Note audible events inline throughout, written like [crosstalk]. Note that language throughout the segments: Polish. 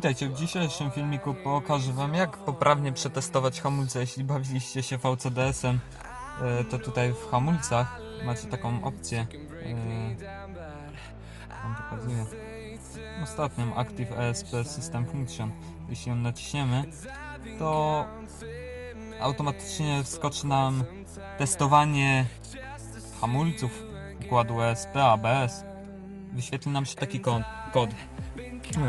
Witajcie, w dzisiejszym filmiku pokażę Wam jak poprawnie przetestować hamulce. Jeśli bawiliście się VCDS-em, e, to tutaj w hamulcach macie taką opcję. e, Wam pokazuję. Ostatnią Active ESP System Function. Jeśli ją naciśniemy, to automatycznie wskoczy nam testowanie hamulców układu E ESP, ABS. Wyświetli nam się taki kod. kod.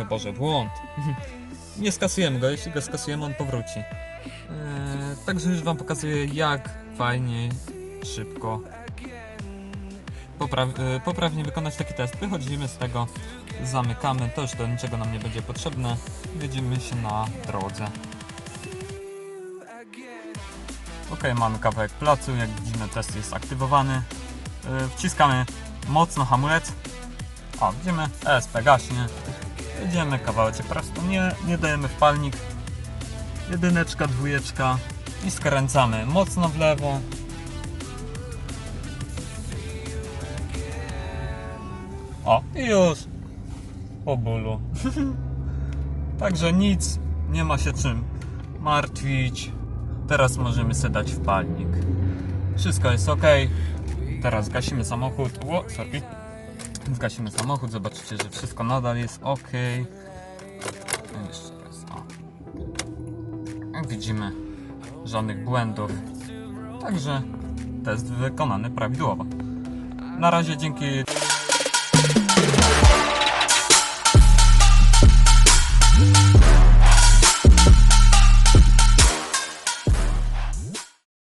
O Boże, błąd. [laughs] Nie skasujemy go, jeśli go skasujemy, on powróci. Eee, także już Wam pokazuję, jak fajnie, szybko, popraw, e, poprawnie wykonać taki test. Wychodzimy z tego, zamykamy, to już do niczego nam nie będzie potrzebne. Jedziemy się na drodze. Ok, mamy kawałek placu, jak widzimy test jest aktywowany. Eee, wciskamy mocno hamulec. O, widzimy, ESP gaśnie. Jedziemy kawałeczek prosto, nie, nie dajemy w palnik. Jedyneczka, dwójeczka i skręcamy mocno w lewo. O, i już po bólu. [laughs] Także nic, nie ma się czym martwić. Teraz możemy sobie dać w palnik. Wszystko jest ok. Teraz gasimy samochód. Ło, sorry. Zgasimy samochód, zobaczycie, że wszystko nadal jest ok. Jeszcze raz, o. Jak widzimy, żadnych błędów. Także test wykonany prawidłowo. Na razie dzięki